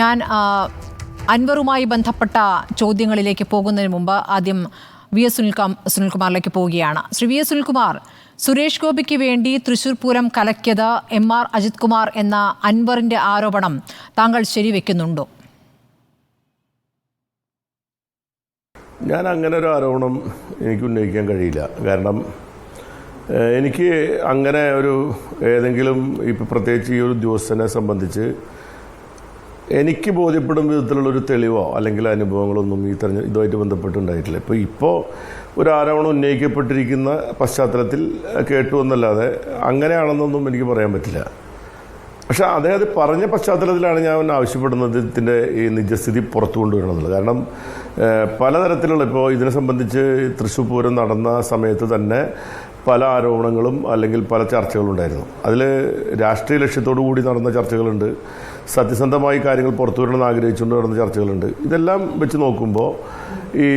ഞാൻ അൻവറുമായി ബന്ധപ്പെട്ട ചോദ്യങ്ങളിലേക്ക് പോകുന്നതിന് മുമ്പ് ആദ്യം വി എസ് സുനിൽകുമാർ സുനിൽകുമാറിലേക്ക് പോവുകയാണ്. ശ്രീ വി എസ് സുനിൽകുമാർ സുരേഷ് ഗോപിക്ക് വേണ്ടി തൃശൂർ പൂരം കലക്കിയത് എം ആർ അജിത് കുമാർ എന്ന അൻവറിന്റെ ആരോപണം താങ്കൾ ശരിവെക്കുന്നുണ്ടോ? ഞാൻ അങ്ങനെ ഒരു ആരോപണം എനിക്ക് ഉന്നയിക്കാൻ കഴിയില്ല. കാരണം എനിക്ക് അങ്ങനെ ഒരു ഏതെങ്കിലും ഇപ്പം പ്രത്യേകിച്ച് ഈ ഒരു ഉദ്യോഗസ്ഥനെ സംബന്ധിച്ച് എനിക്ക് ബോധ്യപ്പെടും വിധത്തിലുള്ളൊരു തെളിവോ അല്ലെങ്കിൽ അനുഭവങ്ങളൊന്നും ഈ തെരഞ്ഞ ഇതുമായിട്ട് ബന്ധപ്പെട്ടുണ്ടായിട്ടില്ല. ഇപ്പോൾ ഇപ്പോൾ ഒരു ആരോപണം ഉന്നയിക്കപ്പെട്ടിരിക്കുന്ന പശ്ചാത്തലത്തിൽ കേട്ടു എന്നല്ലാതെ അങ്ങനെയാണെന്നൊന്നും എനിക്ക് പറയാൻ പറ്റില്ല. പക്ഷെ അദ്ദേഹം പറഞ്ഞ പശ്ചാത്തലത്തിലാണ് ഞാൻ ആവശ്യപ്പെടുന്നത് ഇതിന്റെ ഈ നിജസ്ഥിതി പുറത്തു കൊണ്ടുവരണമെന്നുള്ളത് കാരണം പലതരത്തിലുള്ള ഇപ്പോൾ ഇതിനെ സംബന്ധിച്ച് തൃശ്ശൂർ പൂരം നടന്ന സമയത്ത് തന്നെ പല ആരോപണങ്ങളും അല്ലെങ്കിൽ പല ചർച്ചകളും ഉണ്ടായിരുന്നു. അതിൽ രാഷ്ട്രീയ ലക്ഷ്യത്തോടു കൂടി നടന്ന ചർച്ചകളുണ്ട്. സത്യസന്ധമായി കാര്യങ്ങൾ പുറത്തു വരണമെന്ന് ആഗ്രഹിച്ചുകൊണ്ട് നടന്ന ചർച്ചകളുണ്ട്. ഇതെല്ലാം വെച്ച് നോക്കുമ്പോൾ ഈ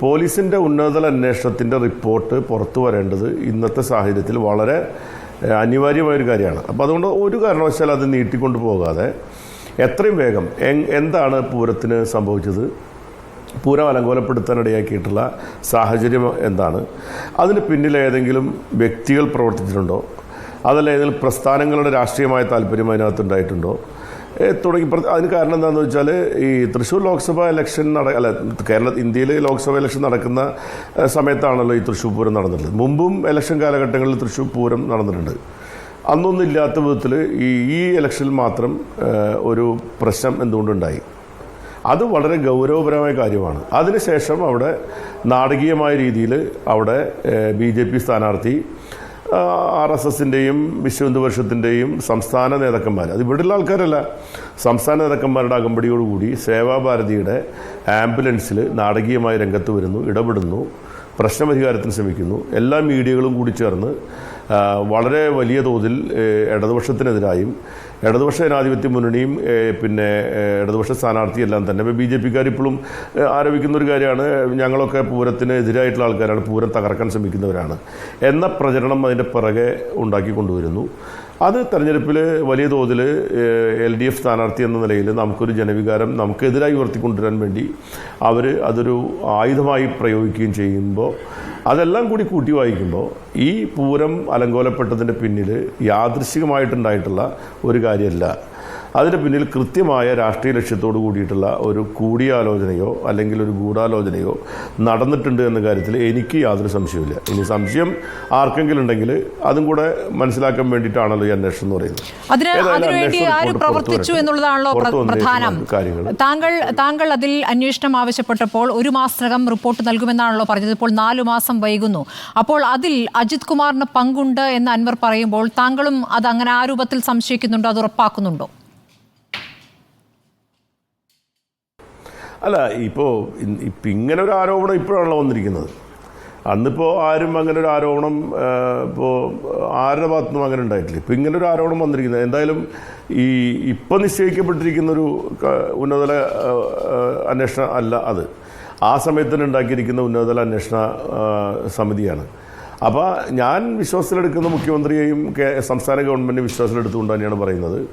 പോലീസിന്റെ ഉന്നതതല അന്വേഷണത്തിന്റെ റിപ്പോർട്ട് പുറത്തു വരേണ്ടത് ഇന്നത്തെ സാഹചര്യത്തിൽ വളരെ അനിവാര്യമായൊരു കാര്യമാണ്. അപ്പോൾ അതുകൊണ്ട് ഒരു കാരണവശാൽ അത് നീട്ടിക്കൊണ്ട് പോകാതെ എത്രയും വേഗം എന്താണ് പൂരത്തിന് സംഭവിച്ചത്? പൂരം അലങ്കോലപ്പെടുത്താനിടയാക്കിയിട്ടുള്ള സാഹചര്യം എന്താണ്? അതിന് പിന്നിൽ ഏതെങ്കിലും വ്യക്തികൾ പ്രവർത്തിച്ചിട്ടുണ്ടോ? അതല്ല ഏതെങ്കിലും പ്രസ്ഥാനങ്ങളുടെ രാഷ്ട്രീയമായ താല്പര്യം അതിനകത്തുണ്ടായിട്ടുണ്ടോ തുടങ്ങി. അതിന് കാരണം എന്താണെന്ന് വെച്ചാൽ ഈ തൃശ്ശൂർ ലോക്സഭ ഇലക്ഷൻ നട അല്ല കേരള ഇന്ത്യയിൽ ലോക്സഭ ഇലക്ഷൻ നടക്കുന്ന സമയത്താണല്ലോ ഈ തൃശ്ശൂർ പൂരം നടന്നിട്ടുള്ളത്. മുമ്പും ഇലക്ഷൻ കാലഘട്ടങ്ങളിൽ തൃശ്ശൂർ പൂരം നടന്നിട്ടുണ്ട്. അന്നൊന്നും ഇല്ലാത്ത വിധത്തിൽ ഈ ഈ ഇലക്ഷനിൽ മാത്രം ഒരു പ്രശ്നം എന്തുകൊണ്ടുണ്ടായി? അത് വളരെ ഗൗരവപരമായ കാര്യമാണ്. അതിനുശേഷം അവിടെ നാടകീയമായ രീതിയിൽ അവിടെ ബി ജെ പി സ്ഥാനാർത്ഥി ആർ എസ് എസിന്റെയും വിശ്വഹിന്ദു പരിഷത്തിന്റെയും സംസ്ഥാന നേതാക്കന്മാർ അത് ഇവിടെയുള്ള ആൾക്കാരല്ല. സംസ്ഥാന നേതാക്കന്മാരുടെ അകമ്പടിയോടുകൂടി സേവാഭാരതിയുടെ ആംബുലൻസിൽ നാടകീയമായി രംഗത്ത് വരുന്നു ഇടപെടുന്നു പ്രശ്നപരിഹാരത്തിന് ശ്രമിക്കുന്നു. എല്ലാ മീഡിയകളും കൂടി ചേർന്ന് വളരെ വലിയ തോതിൽ ഇടതുപക്ഷത്തിനെതിരായും ഇടതുപക്ഷ ജനാധിപത്യ മുന്നണിയും പിന്നെ ഇടതുപക്ഷ സ്ഥാനാർത്ഥിയെല്ലാം തന്നെ. ഇപ്പോൾ ബി ജെ പിക്കാർ ഇപ്പോഴും ആരോപിക്കുന്ന ഒരു കാര്യമാണ് ഞങ്ങളൊക്കെ പൂരത്തിന് എതിരായിട്ടുള്ള ആൾക്കാരാണ് പൂരം തകർക്കാൻ ശ്രമിക്കുന്നവരാണ് എന്ന പ്രചരണം അതിന്റെ പിറകെ ഉണ്ടാക്കി കൊണ്ടുവരുന്നു. അത് തെരഞ്ഞെടുപ്പിൽ വലിയ തോതിൽ എൽ ഡി എഫ് സ്ഥാനാർത്ഥി എന്ന നിലയിൽ നമുക്കൊരു ജനവികാരം നമുക്കെതിരായി ഉയർത്തിക്കൊണ്ടുവരാൻ വേണ്ടി അവർ അതൊരു ആയുധമായി പ്രയോഗിക്കുകയും ചെയ്യുമ്പോൾ അതെല്ലാം കൂടി കൂട്ടി വായിക്കുമ്പോൾ ഈ പൂരം അലങ്കോലപ്പെട്ടതിന്റെ പിന്നിൽ യാദൃശികമായിട്ടുണ്ടായിട്ടുള്ള ഒരു കാര്യമല്ല അതിന് പിന്നിൽ കൃത്യമായ രാഷ്ട്രീയ ലക്ഷ്യത്തോടു കൂടിയിട്ടുള്ള ഒരു കൂടിയാലോചനയോ അല്ലെങ്കിൽ ഒരു ഗൂഢാലോചനയോ നടന്നിട്ടുണ്ട് എന്ന കാര്യത്തിൽ എനിക്ക് യാതൊരു സംശയമില്ല ഇനി സംശയം ആർക്കെങ്കിലും ഉണ്ടെങ്കിൽ അതും കൂടെ മനസ്സിലാക്കാൻ വേണ്ടിയിട്ടാണല്ലോ ഈ അന്വേഷണം എന്ന് പറയുന്നത്. താങ്കൾ താങ്കൾ അതിൽ അന്വേഷണം ആവശ്യപ്പെട്ടപ്പോൾ ഒരു മാസത്തിനകം റിപ്പോർട്ട് നൽകുമെന്നാണല്ലോ പറഞ്ഞത്. ഇപ്പോൾ നാലു മാസം വൈകുന്നു. അപ്പോൾ അതിൽ അജിത് കുമാറിന് പങ്കുണ്ട് എന്ന് അൻവർ പറയുമ്പോൾ താങ്കളും അത് അങ്ങനെ ആ രൂപത്തിൽ സംശയിക്കുന്നുണ്ടോ? അത് ഉറപ്പാക്കുന്നുണ്ടോ? അല്ല ഇപ്പോൾ ഇപ്പം ഇങ്ങനെ ഒരു ആരോപണം ഇപ്പോഴാണല്ലോ വന്നിരിക്കുന്നത്. അന്നിപ്പോൾ ആരും അങ്ങനെ ഒരു ആരോപണം ഇപ്പോൾ ആരുടെ ഭാഗത്തുനിന്നും അങ്ങനെ ഉണ്ടായിട്ടില്ല. ഇപ്പം ഇങ്ങനെ ഒരു ആരോപണം വന്നിരിക്കുന്നത്. എന്തായാലും ഈ ഇപ്പം നിശ്ചയിക്കപ്പെട്ടിരിക്കുന്ന ഒരു ക- ഉന്നതതല അന്വേഷണം അല്ല അത്. ആ സമയത്ത് തന്നെ ഉണ്ടാക്കിയിരിക്കുന്ന ഉന്നതതല അന്വേഷണ സമിതിയാണ്. അപ്പോൾ ഞാൻ വിശ്വാസത്തിലെടുക്കുന്ന മുഖ്യമന്ത്രിയെയും സംസ്ഥാന ഗവൺമെന്റ് വിശ്വാസത്തിലെടുത്തുകൊണ്ട് തന്നെയാണ് പറയുന്നത്.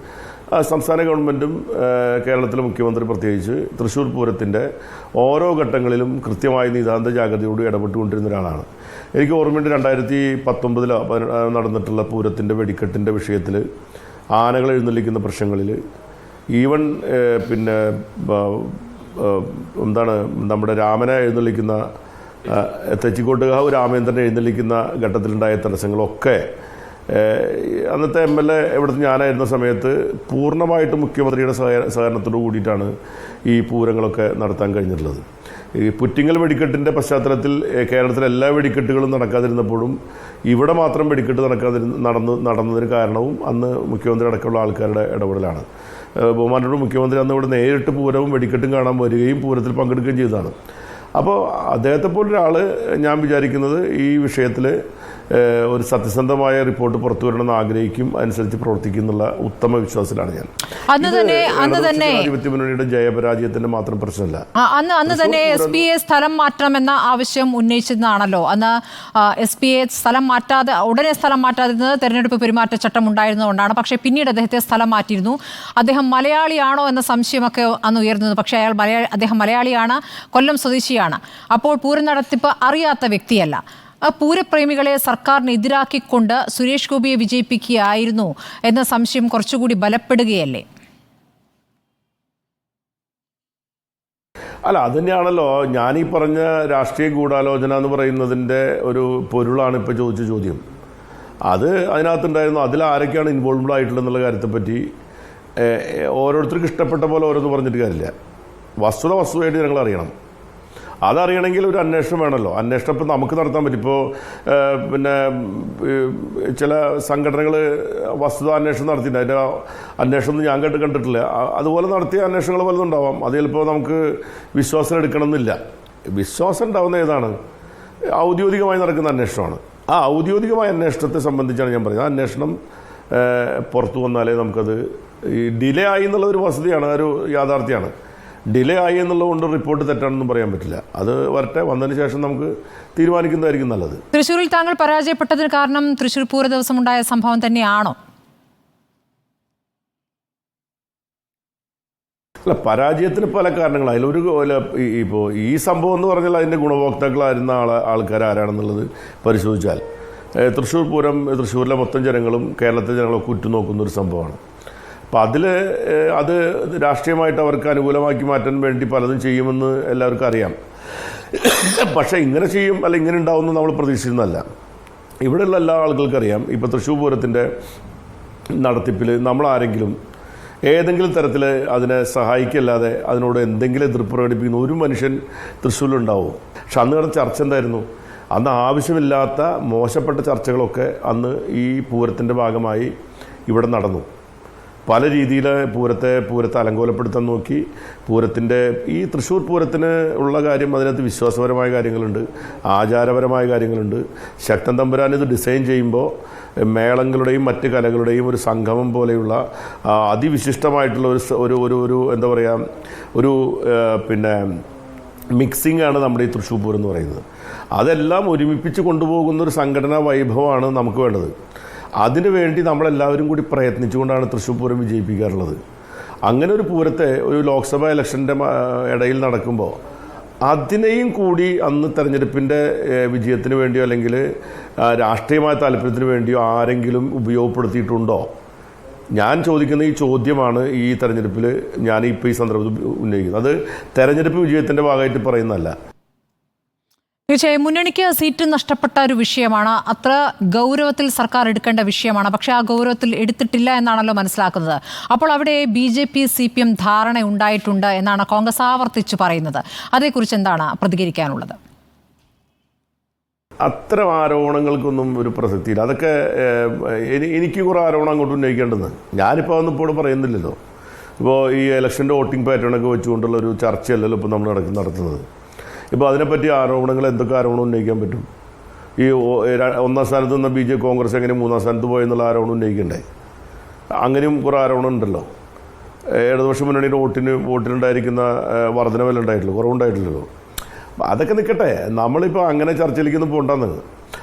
സംസ്ഥാന ഗവൺമെന്റും കേരളത്തിലെ മുഖ്യമന്ത്രി പ്രത്യേകിച്ച് തൃശ്ശൂർ പൂരത്തിന്റെ ഓരോ ഘട്ടങ്ങളിലും കൃത്യമായ നിതാന്ത ജാഗ്രതയോട് ഇടപെട്ടുകൊണ്ടിരുന്ന ഒരാളാണ്. എനിക്ക് ഓർമ്മയുണ്ട് രണ്ടായിരത്തി പത്തൊമ്പതിൽ നടന്നിട്ടുള്ള പൂരത്തിന്റെ വെടിക്കെട്ടിന്റെ വിഷയത്തിൽ ആനകൾ എഴുന്നള്ളിക്കുന്ന പ്രശ്നങ്ങളിൽ ഈവൻ പിന്നെ എന്താണ് നമ്മുടെ രാമനെ എഴുന്നള്ളിക്കുന്ന തെച്ചിക്കോട്ടുകാവ് രാമേന്ദ്രനെ എഴുന്നള്ളിക്കുന്ന ഘട്ടത്തിലുണ്ടായ തടസ്സങ്ങളൊക്കെ അന്നത്തെ എം എൽ എ ഇവിടുത്തെ ഞാനായിരുന്ന സമയത്ത് പൂർണമായിട്ട് മുഖ്യമന്ത്രിയുടെ സഹ- സഹകരണത്തോട് കൂടിയിട്ടാണ് ഈ പൂരങ്ങളൊക്കെ നടത്താൻ കഴിഞ്ഞിട്ടുള്ളത്. ഈ പുറ്റിങ്ങൽ വെടിക്കെട്ടിന്റെ പശ്ചാത്തലത്തിൽ കേരളത്തിലെ എല്ലാ വെടിക്കെട്ടുകളും നടക്കാതിരുന്നപ്പോഴും ഇവിടെ മാത്രം വെടിക്കെട്ട് നടക്കാതിരുന്ന നടന്ന് നടന്നതിന് കാരണവും അന്ന് മുഖ്യമന്ത്രി അടക്കമുള്ള ആൾക്കാരുടെ ഇടപെടലാണ്. ബഹുമാനോട് മുഖ്യമന്ത്രി അന്ന് ഇവിടെ നേരിട്ട് പൂരവും വെടിക്കെട്ടും കാണാൻ വരികയും പൂരത്തിൽ പങ്കെടുക്കുകയും ചെയ്തതാണ്. അപ്പോൾ അദ്ദേഹത്തെ പോലൊരാൾ ഞാൻ വിചാരിക്കുന്നത് ഈ വിഷയത്തിൽ ഒരു സത്യസന്ധമായ റിപ്പോർട്ട് പുറത്തു വരണമെന്ന് ആഗ്രഹിക്കും അനുസരിച്ച് പ്രവർത്തിക്കുന്നുള്ള ഉത്തമ വിശ്വാസത്തിലാണ് ഞാൻ. അന്ന് ഇത് തന്നെ- അന്ന് തന്നെ- ജനാധിപത്യ മുന്നണിയുടെ ജയപരാജയത്തിന്റെ മാത്രം പ്രശ്നമല്ല. അന്ന് അന്ന് തന്നെ എസ് പി എ സ്ഥലം മാറ്റണമെന്ന ആവശ്യം ഉന്നയിച്ചതാണല്ലോ. അന്ന് എസ് പി എ സ്ഥലം മാറ്റാതെ ഉടനെ സ്ഥലം മാറ്റാതിരുന്നത് തെരഞ്ഞെടുപ്പ് പെരുമാറ്റച്ചട്ടം ഉണ്ടായിരുന്നതുകൊണ്ടാണ് പക്ഷേ പിന്നീട് അദ്ദേഹത്തെ സ്ഥലം മാറ്റിയിരുന്നു. അദ്ദേഹം മലയാളിയാണോ എന്ന സംശയമൊക്കെ അന്ന് ഉയർന്നത്. പക്ഷേ അയാൾ മലയാളി അദ്ദേഹം മലയാളിയാണ്. കൊല്ലം സ്വദേശിയാണ്. അപ്പോൾ പൂരം നടത്തിപ്പ് അറിയാത്ത വ്യക്തിയല്ല. പൂരപ്രേമികളെ സർക്കാരിന് എതിരാക്കിക്കൊണ്ട് സുരേഷ് ഗോപിയെ വിജയിപ്പിക്കുകയായിരുന്നു എന്ന സംശയം കുറച്ചുകൂടി ബലപ്പെടുകയല്ലേ? അല്ല അത് തന്നെയാണല്ലോ. ഈ പറഞ്ഞ രാഷ്ട്രീയ ഗൂഢാലോചന എന്ന് പറയുന്നതിന്റെ ഒരു പൊരുളാണ് ഇപ്പോൾ ചോദിച്ച ചോദ്യം. അത് അതിനകത്തുണ്ടായിരുന്നു. അതിൽ ആരൊക്കെയാണ് ഇൻവോൾവ്ഡ് ആയിട്ടുള്ളത് എന്നുള്ള കാര്യത്തെപ്പറ്റി ഓരോരുത്തർക്കും ഇഷ്ടപ്പെട്ട പോലെ ഓരോന്ന് പറഞ്ഞിട്ട് കാര്യമില്ല. വസ്തുത വസ്തുതയായിട്ട് ഞങ്ങൾ അറിയണം അതറിയണമെങ്കിൽ ഒരു അന്വേഷണം വേണമല്ലോ അന്വേഷണം ഇപ്പം നമുക്ക് നടത്താൻ പറ്റും. ഇപ്പോൾ പിന്നെ ചില സംഘടനകൾ വസ്തുത അന്വേഷണം നടത്തിയിട്ടുണ്ട്. അതിന്റെ അന്വേഷണം ഞാൻ കേട്ട് കണ്ടിട്ടില്ല. അതുപോലെ നടത്തിയ അന്വേഷണങ്ങൾ പലതും ഉണ്ടാവാം. അത് ചിലപ്പോൾ നമുക്ക് വിശ്വാസം എടുക്കണമെന്നില്ല. വിശ്വാസം ഉണ്ടാവുന്ന ഏതാണ്? ഔദ്യോഗികമായി നടക്കുന്ന അന്വേഷണമാണ്. ആ ഔദ്യോഗികമായ അന്വേഷണത്തെ സംബന്ധിച്ചാണ് ഞാൻ പറയുന്നത്. അന്വേഷണം പുറത്തു വന്നാലേ നമുക്കത് ഈ ഡിലേ ആയി എന്നുള്ളൊരു വസ്തുതയാണ് ഒരു യാഥാർത്ഥ്യമാണ്. ഡിലേ ആയി എന്നുള്ളത് കൊണ്ട് റിപ്പോർട്ട് തെറ്റാണെന്നും പറയാൻ പറ്റില്ല. അത് വരട്ടെ വന്നതിന് ശേഷം നമുക്ക് തീരുമാനിക്കുന്നതായിരിക്കും നല്ലത്. തൃശ്ശൂരിൽ താങ്കൾ പരാജയപ്പെട്ടതിന് കാരണം തൃശ്ശൂർ പൂര ദിവസം ഉണ്ടായ സംഭവം തന്നെയാണോ? അല്ല പരാജയത്തിന് പല കാരണങ്ങൾ. അതിലൊരു ഇപ്പോൾ ഈ സംഭവം എന്ന് പറഞ്ഞാൽ അതിന്റെ ഗുണഭോക്താക്കളായിരുന്ന ആൾ ആൾക്കാർ ആരാണെന്നുള്ളത് പരിശോധിച്ചാൽ തൃശ്ശൂർ പൂരം തൃശ്ശൂരിലെ മൊത്തം ജനങ്ങളും കേരളത്തിലെ ജനങ്ങളൊക്കെ ഉറ്റുനോക്കുന്ന ഒരു സംഭവമാണ്. അപ്പം അതിൽ അത് രാഷ്ട്രീയമായിട്ട് അവർക്ക് അനുകൂലമാക്കി മാറ്റാൻ വേണ്ടി പലതും ചെയ്യുമെന്ന് എല്ലാവർക്കും അറിയാം. പക്ഷേ ഇങ്ങനെ ചെയ്യും അല്ല ഇങ്ങനെ ഉണ്ടാവുമെന്ന് നമ്മൾ പ്രതീക്ഷിക്കുന്നതല്ല. ഇവിടെയുള്ള എല്ലാ ആളുകൾക്കും അറിയാം. ഇപ്പോൾ തൃശ്ശൂർ പൂരത്തിന്റെ നടത്തിപ്പിൽ നമ്മളാരെങ്കിലും ഏതെങ്കിലും തരത്തിൽ അതിനെ സഹായിക്കല്ലാതെ അതിനോട് എന്തെങ്കിലും എതിർപ്പ് പ്രകടിപ്പിക്കുന്ന ഒരു മനുഷ്യൻ തൃശ്ശൂരിലുണ്ടാവും? പക്ഷെ അന്ന് നടന്ന ചർച്ച എന്തായിരുന്നു? അന്ന് ആവശ്യമില്ലാത്ത മോശപ്പെട്ട ചർച്ചകളൊക്കെ അന്ന് ഈ പൂരത്തിന്റെ ഭാഗമായി ഇവിടെ നടന്നു. പല രീതിയിൽ പൂരത്തെ പൂരത്തെ അലങ്കോലപ്പെടുത്താൻ നോക്കി. പൂരത്തിന്റെ ഈ തൃശ്ശൂർ പൂരത്തിന് ഉള്ള കാര്യം അതിനകത്ത് വിശ്വാസപരമായ കാര്യങ്ങളുണ്ട്. ആചാരപരമായ കാര്യങ്ങളുണ്ട്. ശക്തൻ തമ്പുരാൻ ഇത് ഡിസൈൻ ചെയ്യുമ്പോൾ മേളങ്ങളുടെയും മറ്റ് കലകളുടെയും ഒരു സംഗമം പോലെയുള്ള അതിവിശിഷ്ടമായിട്ടുള്ള ഒരു ഒരു ഒരു എന്താ പറയുക ഒരു പിന്നെ മിക്സിംഗ് ആണ് നമ്മുടെ ഈ തൃശ്ശൂർ പൂരം എന്ന് പറയുന്നത്. അതെല്ലാം ഒരുമിപ്പിച്ച് കൊണ്ടുപോകുന്ന ഒരു സംഘടനാ വൈഭവമാണ് നമുക്ക് വേണ്ടത്. അതിനു വേണ്ടി നമ്മളെല്ലാവരും കൂടി പ്രയത്നിച്ചുകൊണ്ടാണ് തൃശ്ശൂർ പൂരം വിജയിപ്പിക്കാറുള്ളത്. അങ്ങനെ ഒരു പൂരത്തെ ഒരു ലോക്സഭാ ഇലക്ഷന്റെ ഇടയിൽ നടക്കുമ്പോൾ അതിനെയും കൂടി അന്ന് തെരഞ്ഞെടുപ്പിന്റെ വിജയത്തിന് വേണ്ടിയോ അല്ലെങ്കിൽ രാഷ്ട്രീയമായ താല്പര്യത്തിന് വേണ്ടിയോ ആരെങ്കിലും ഉപയോഗപ്പെടുത്തിയിട്ടുണ്ടോ? ഞാൻ ചോദിക്കുന്ന ഈ ചോദ്യമാണ് ഈ തെരഞ്ഞെടുപ്പിൽ ഞാൻ ഇപ്പോൾ ഈ സന്ദർഭത്തിൽ ഉന്നയിക്കുന്നത്. അത് തെരഞ്ഞെടുപ്പ് വിജയത്തിന്റെ ഭാഗമായിട്ട് പറയുന്നതല്ല. തീർച്ചയായും മുന്നണിക്ക് സീറ്റ് നഷ്ടപ്പെട്ട ഒരു വിഷയമാണ്. അത്ര ഗൗരവത്തിൽ സർക്കാർ എടുക്കേണ്ട വിഷയമാണ്. പക്ഷേ ആ ഗൗരവത്തിൽ എടുത്തിട്ടില്ല എന്നാണല്ലോ മനസ്സിലാക്കുന്നത്. അപ്പോൾ അവിടെ B J P C P M ധാരണ ഉണ്ടായിട്ടുണ്ട് എന്നാണ് കോൺഗ്രസ് ആവർത്തിച്ച് പറയുന്നത്. അതേക്കുറിച്ച് എന്താണ് പ്രതികരിക്കാനുള്ളത്? അത്തരം ആരോപണങ്ങൾക്കൊന്നും ഒരു പ്രസക്തിയില്ല. അതൊക്കെ എനിക്ക് കുറേ ആരോപണം അങ്ങോട്ട് ഉന്നയിക്കേണ്ടത് ഞാനിപ്പോൾ അതൊന്നും ഇപ്പോൾ പറയുന്നില്ലല്ലോ. ഇപ്പോൾ ഈ ഇലക്ഷന്റെ വോട്ടിംഗ് പാറ്റേണൊക്കെ വെച്ചുകൊണ്ടുള്ള ഒരു ചർച്ചയല്ലല്ലോ ഇപ്പോൾ നമ്മൾ നടക്കുന്ന നടത്തുന്നത്. ഇപ്പോൾ അതിനെപ്പറ്റി ആരോപണങ്ങൾ എന്തൊക്കെ ആരോപണം ഉന്നയിക്കാൻ പറ്റും? ഈ ഒന്നാം സ്ഥാനത്ത് നിന്ന് ബി ജെ കോൺഗ്രസ് എങ്ങനെ മൂന്നാം സ്ഥാനത്ത് പോയെന്നുള്ള ആരോപണം ഉന്നയിക്കണ്ടേ? അങ്ങനെയും കുറേ ആരോപണം ഉണ്ടല്ലോ. ഇടതുപക്ഷം മുന്നണിയുടെ വോട്ടിന് വോട്ടിനുണ്ടായിരിക്കുന്ന വർധനവല്ല ഉണ്ടായിട്ടുള്ളൂ കുറവുണ്ടായിട്ടില്ലല്ലോ. അതൊക്കെ നിൽക്കട്ടെ നമ്മളിപ്പോൾ അങ്ങനെ ചർച്ചയിലേക്കൊന്നും പോകണ്ടെന്ന്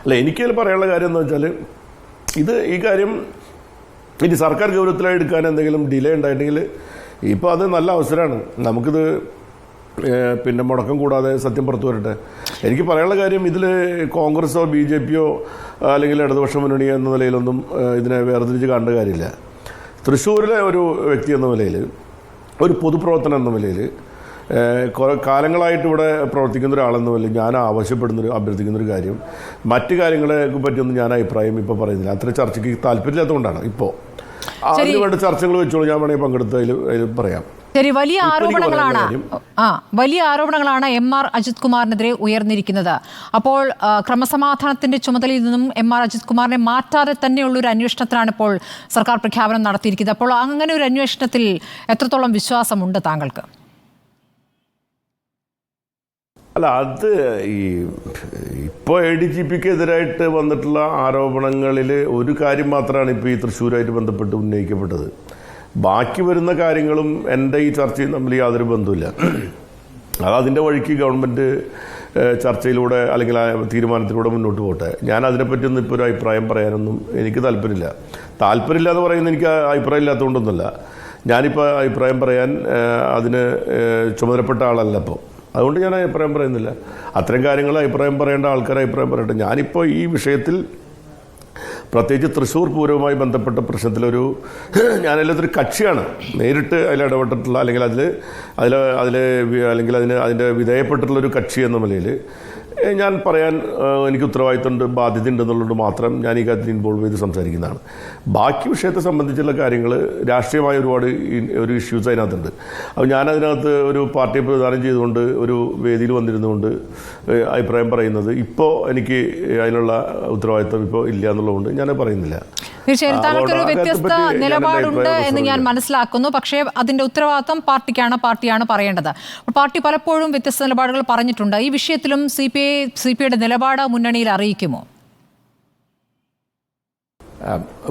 അല്ല എനിക്കതിൽ പറയാനുള്ള കാര്യം എന്ന് വെച്ചാൽ ഇത് ഈ കാര്യം ഇനി സർക്കാർ ഗൗരവത്തിലായി എടുക്കാൻ എന്തെങ്കിലും ഡിലേ ഉണ്ടായിട്ടുണ്ടെങ്കിൽ ഇപ്പോൾ അത് നല്ല അവസരമാണ് നമുക്കിത് പിന്നെ മുടക്കം കൂടാതെ സത്യം പുറത്തു വരട്ടെ. എനിക്ക് പറയാനുള്ള കാര്യം ഇതിൽ കോൺഗ്രസോ ബി ജെ പിയോ അല്ലെങ്കിൽ ഇടതുപക്ഷ മുന്നണിയോ എന്ന നിലയിലൊന്നും ഇതിനെ വേർതിരിച്ച് കാണേണ്ട കാര്യമില്ല. തൃശ്ശൂരിലെ ഒരു വ്യക്തി എന്ന നിലയിൽ ഒരു പൊതുപ്രവർത്തനം എന്ന നിലയിൽ കുറേ കാലങ്ങളായിട്ട് ഇവിടെ പ്രവർത്തിക്കുന്ന ഒരാളെന്ന നിലയിൽ ഞാൻ ആവശ്യപ്പെടുന്നൊരു അഭ്യർത്ഥിക്കുന്നൊരു കാര്യം മറ്റു കാര്യങ്ങളെ പറ്റിയൊന്നും ഞാൻ അഭിപ്രായം ഇപ്പോൾ പറയുന്നില്ല. അത്ര ചർച്ചയ്ക്ക് താല്പര്യമില്ലാത്തതുകൊണ്ടാണ് ഇപ്പോൾ അതിന് വേണ്ട ചർച്ചകൾ വെച്ചോളൂ. ഞാൻ വേണമെങ്കിൽ പങ്കെടുത്ത് അതിൽ അതിൽ പറയാം. ശരി വലിയ ആരോപണങ്ങളാണ്. ആ വലിയ ആരോപണങ്ങളാണ് എം ആർ അജിത് കുമാറിനെതിരെ ഉയർന്നിരിക്കുന്നത്. അപ്പോൾ ക്രമസമാധാനത്തിന്റെ ചുമതലയിൽ നിന്നും എം ആർ അജിത് കുമാറിനെ മാറ്റാതെ തന്നെയുള്ള ഒരു അന്വേഷണത്തിനാണ് ഇപ്പോൾ സർക്കാർ പ്രഖ്യാപനം നടത്തിയിരിക്കുന്നത്. അപ്പോൾ അങ്ങനെ ഒരു അന്വേഷണത്തിൽ എത്രത്തോളം വിശ്വാസമുണ്ട് താങ്കൾക്ക്? അല്ല അത് ഈ ഇപ്പോൾ എ ഡി ജി പിക്ക് എതിരായിട്ട് വന്നിട്ടുള്ള ആരോപണങ്ങളിൽ ഒരു കാര്യം മാത്രമാണ് ഇപ്പോൾ ഈ തൃശ്ശൂരായിട്ട് ബന്ധപ്പെട്ട് ഉന്നയിക്കപ്പെട്ടത്. ബാക്കി വരുന്ന കാര്യങ്ങളും എന്റെ ഈ ചർച്ചയും തമ്മിൽ യാതൊരു ബന്ധമില്ല അത് അതിന്റെ വഴിക്ക് ഗവൺമെന്റ് ചർച്ചയിലൂടെ അല്ലെങ്കിൽ തീരുമാനത്തിലൂടെ മുന്നോട്ട് പോട്ടെ. ഞാൻ അതിനെപ്പറ്റിയൊന്നും ഇപ്പോൾ ഒരു അഭിപ്രായം പറയാനൊന്നും എനിക്ക് താല്പര്യമില്ല. താല്പര്യമില്ല എന്ന് പറയുന്നത് എനിക്ക് അഭിപ്രായം ഇല്ലാത്തതുകൊണ്ടൊന്നുമല്ല. ഞാനിപ്പോൾ അഭിപ്രായം പറയാൻ അതിന് ചുമതലപ്പെട്ട ആളല്ല ഇപ്പോൾ അതുകൊണ്ട് ഞാൻ അഭിപ്രായം പറയുന്നില്ല. അത്തരം കാര്യങ്ങൾ അഭിപ്രായം പറയേണ്ട ആൾക്കാർ അഭിപ്രായം പറയട്ടെ. ഞാനിപ്പോൾ ഈ വിഷയത്തിൽ പ്രത്യേകിച്ച് തൃശ്ശൂർ പൂരവുമായി ബന്ധപ്പെട്ട പ്രശ്നത്തിലൊരു ഞാനതിലൊരു കക്ഷിയാണ്. നേരിട്ട് അതിൽ ഇടപെട്ടിട്ടുള്ള അല്ലെങ്കിൽ അതിൽ അതിൽ അതിൽ അല്ലെങ്കിൽ അതിന് അതിന്റെ വിധേയപ്പെട്ടിട്ടുള്ളൊരു കക്ഷി എന്ന നിലയിൽ ഞാൻ പറയാൻ എനിക്ക് ഉത്തരവാദിത്തമുണ്ട് ബാധ്യത ഉണ്ടെന്നുള്ളത് മാത്രം ഞാൻ ഈ കാര്യത്തിൽ ഇൻവോൾവ് ചെയ്ത് സംസാരിക്കുന്നതാണ്. ബാക്കി വിഷയത്തെ സംബന്ധിച്ചുള്ള കാര്യങ്ങൾ രാഷ്ട്രീയമായ ഒരുപാട് ഒരു ഇഷ്യൂസ് അതിനകത്തുണ്ട്. അപ്പോൾ ഞാൻ അതിനകത്ത് ഒരു പാർട്ടിയെ പ്രധാനം ചെയ്തുകൊണ്ട് ഒരു വേദിയിൽ വന്നിരുന്നുകൊണ്ട് അഭിപ്രായം പറയുന്നത് ഇപ്പോൾ എനിക്ക് അതിനുള്ള ഉത്തരവാദിത്തം ഇപ്പോൾ ഇല്ല എന്നുള്ളതുകൊണ്ട് ഞാൻ പറയുന്നില്ല. തീർച്ചയായും. താങ്കൾക്കൊരു വ്യത്യസ്ത നിലപാടുണ്ട് എന്ന് ഞാൻ മനസ്സിലാക്കുന്നു. പക്ഷേ അതിന്റെ ഉത്തരവാദിത്തം പാർട്ടിക്കാണ് പാർട്ടിയാണ് പറയേണ്ടത്. പാർട്ടി പലപ്പോഴും വ്യത്യസ്ത നിലപാടുകൾ പറഞ്ഞിട്ടുണ്ട്. ഈ വിഷയത്തിലും C P I C P ഐയുടെ നിലപാട് മുന്നണിയിൽ അറിയിക്കുമോ?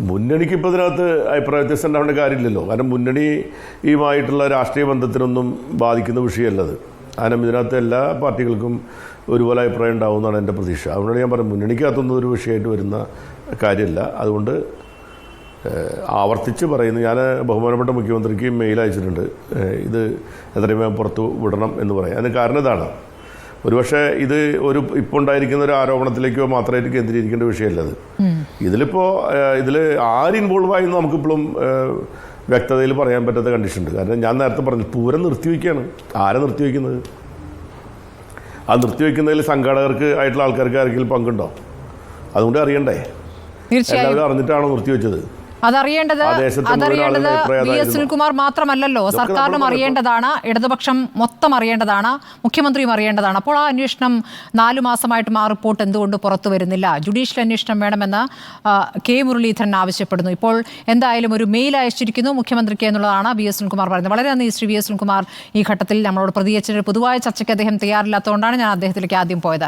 മുന്നണിക്ക് ഇപ്പോൾ ഇതിനകത്ത് അഭിപ്രായ വ്യത്യസ്തം ഉണ്ടാവേണ്ട കാര്യമില്ലല്ലോ. കാരണം മുന്നണിയുമായിട്ടുള്ള രാഷ്ട്രീയ ബന്ധത്തിനൊന്നും ബാധിക്കുന്ന വിഷയമല്ലത്. കാരണം ഇതിനകത്ത് എല്ലാ പാർട്ടികൾക്കും ഒരുപോലെ അഭിപ്രായം ഉണ്ടാവും എന്നാണ് എന്റെ പ്രതീക്ഷ. അതുകൊണ്ടാണ് ഞാൻ പറയുന്നത് മുന്നണിക്കകത്തൊന്നും ഒരു വിഷയമായിട്ട് വരുന്ന കാര്യമല്ല. അതുകൊണ്ട് ആവർത്തിച്ച് പറയുന്നു. ഞാൻ ബഹുമാനപ്പെട്ട മുഖ്യമന്ത്രിക്ക് മെയിൽ അയച്ചിട്ടുണ്ട്. ഇത് എത്രയും വേഗം പുറത്തു വിടണം എന്ന് പറയാം. അതിന് കാരണം ഇതാണ്. ഒരുപക്ഷെ ഇത് ഒരു ഇപ്പോൾ ഉണ്ടായിരിക്കുന്ന ഒരു ആരോപണത്തിലേക്കോ മാത്രമായിട്ട് കേന്ദ്രീകരിക്കേണ്ട വിഷയമല്ല അത്. ഇതിലിപ്പോൾ ഇതിൽ ആര് ഇൻവോൾവ് ആയി എന്ന് നമുക്കിപ്പോഴും വ്യക്തതയിൽ പറയാൻ പറ്റാത്ത കണ്ടീഷൻ ഉണ്ട്. കാരണം ഞാൻ നേരത്തെ പറഞ്ഞു പൂരം നിർത്തിവെക്കുകയാണ് ആരെ നിർത്തിവെക്കുന്നത് ആ നിർത്തിവെക്കുന്നതിൽ സംഘാടകർക്ക് ആയിട്ടുള്ള ആൾക്കാർക്ക് ആർക്കെങ്കിലും പങ്കുണ്ടോ? അതുകൊണ്ട് അറിയണ്ടേ. എല്ലാവരും അറിഞ്ഞിട്ടാണോ നിർത്തിവെച്ചത്? അതറിയേണ്ടത് അതറിയേണ്ടത് വി എസ് സുനിൽകുമാർ മാത്രമല്ലല്ലോ സർക്കാരും സർക്കാരിനും അറിയേണ്ടതാണ് ഇടതുപക്ഷം മൊത്തം അറിയേണ്ടതാണ് മുഖ്യമന്ത്രിയും അറിയേണ്ടതാണ്. അപ്പോൾ ആ അന്വേഷണം നാലു മാസമായിട്ടും ആ റിപ്പോർട്ട് എന്തുകൊണ്ട് പുറത്തു വരുന്നില്ല? ജുഡീഷ്യൽ അന്വേഷണം വേണമെന്ന് കെ മുരളീധരൻ ആവശ്യപ്പെടുന്നു. ഇപ്പോൾ എന്തായാലും ഒരു മെയിൽ അയച്ചിരിക്കുന്നു മുഖ്യമന്ത്രിക്ക് എന്നുള്ളതാണ് വി എസ് സുനിൽകുമാർ പറയുന്നത്. വളരെ നന്ദി ശ്രീ വി എസ് സുനിൽകുമാർ ഈ ഘട്ടത്തിൽ നമ്മളോട് പ്രതികരിച്ചൊരു പൊതുവായ ചർച്ചയ്ക്ക് അദ്ദേഹം തയ്യാറില്ലാത്തതുകൊണ്ടാണ് ഞാൻ അദ്ദേഹത്തിലേക്ക് ആദ്യം പോയത്.